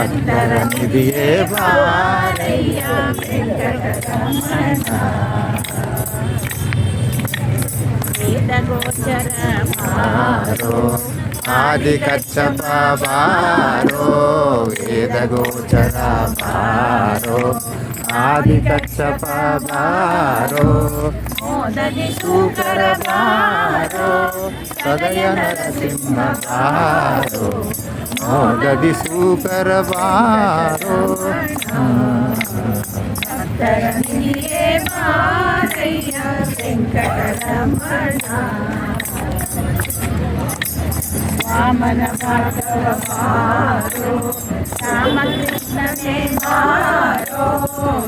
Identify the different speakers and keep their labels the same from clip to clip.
Speaker 1: భక్తర ఆది కచ్చప బారో వేద గోచర ఆది కచ్చపారో
Speaker 2: మోదది
Speaker 1: సూకరవారో సదయ నరసింహారో మోదది సూకరవారో బారో
Speaker 2: భక్తరనియే బాలయ్య వెంకటరమణ. వామన భాగవ పారో రామకృష్ణనే మారో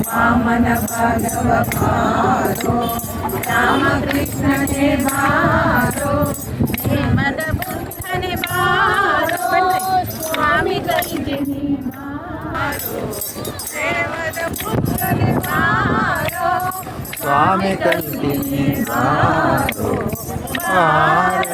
Speaker 2: వామన భాగవ పారో రామకృష్ణనే మారో మద బుద్ధని మారో స్వామి కలిగిని మారో మారో.
Speaker 1: స్వామి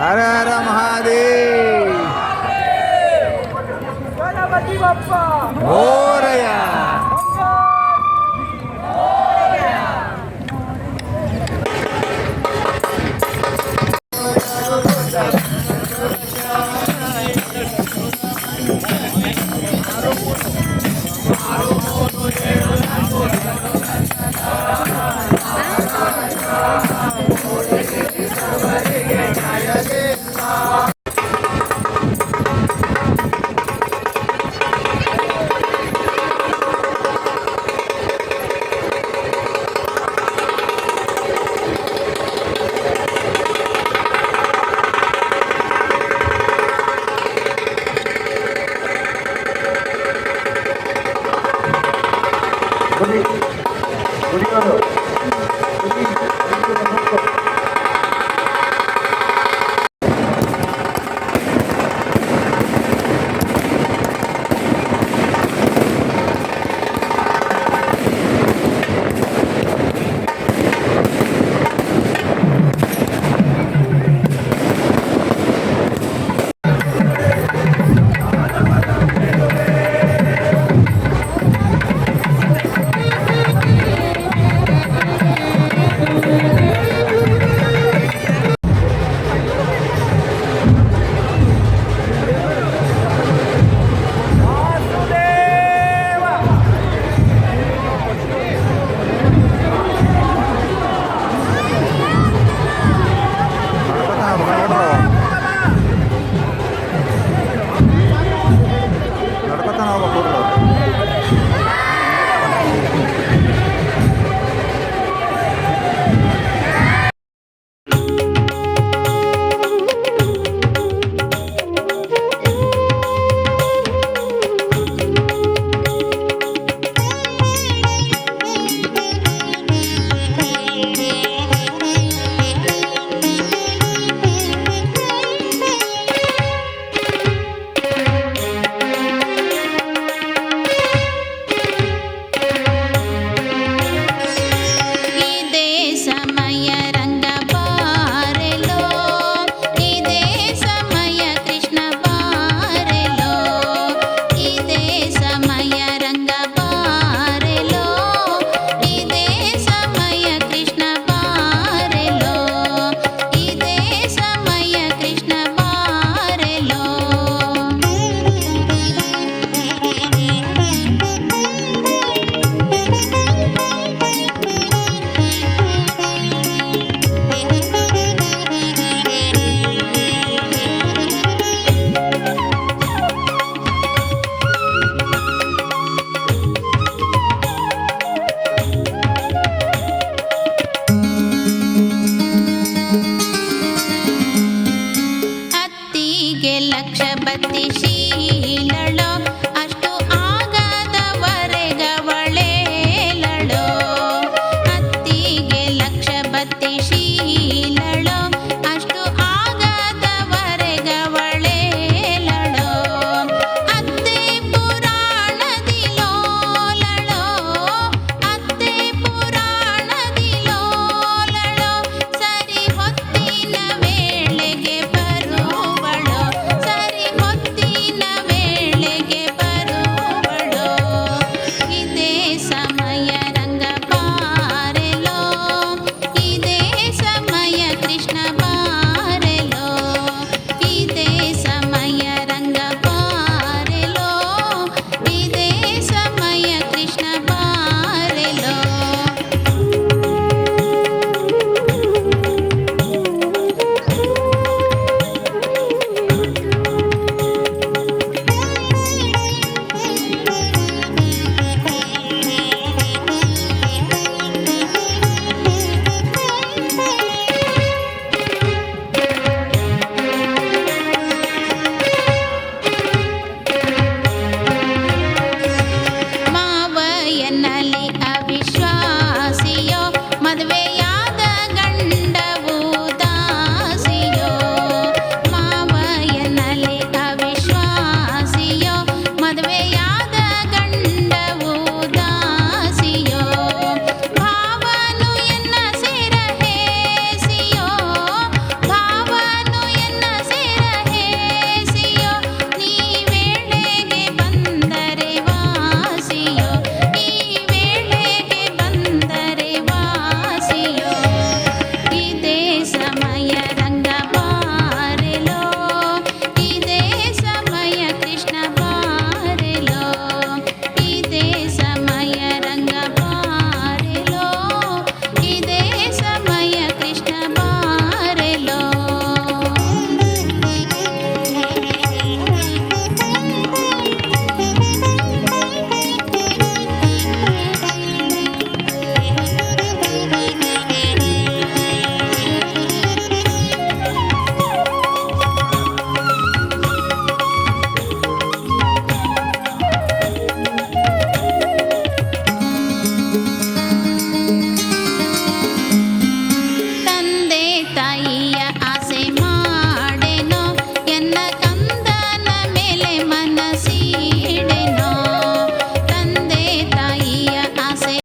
Speaker 1: हर हर महादेव।
Speaker 3: गणपति बप्पा।
Speaker 1: मोरया উনি উনি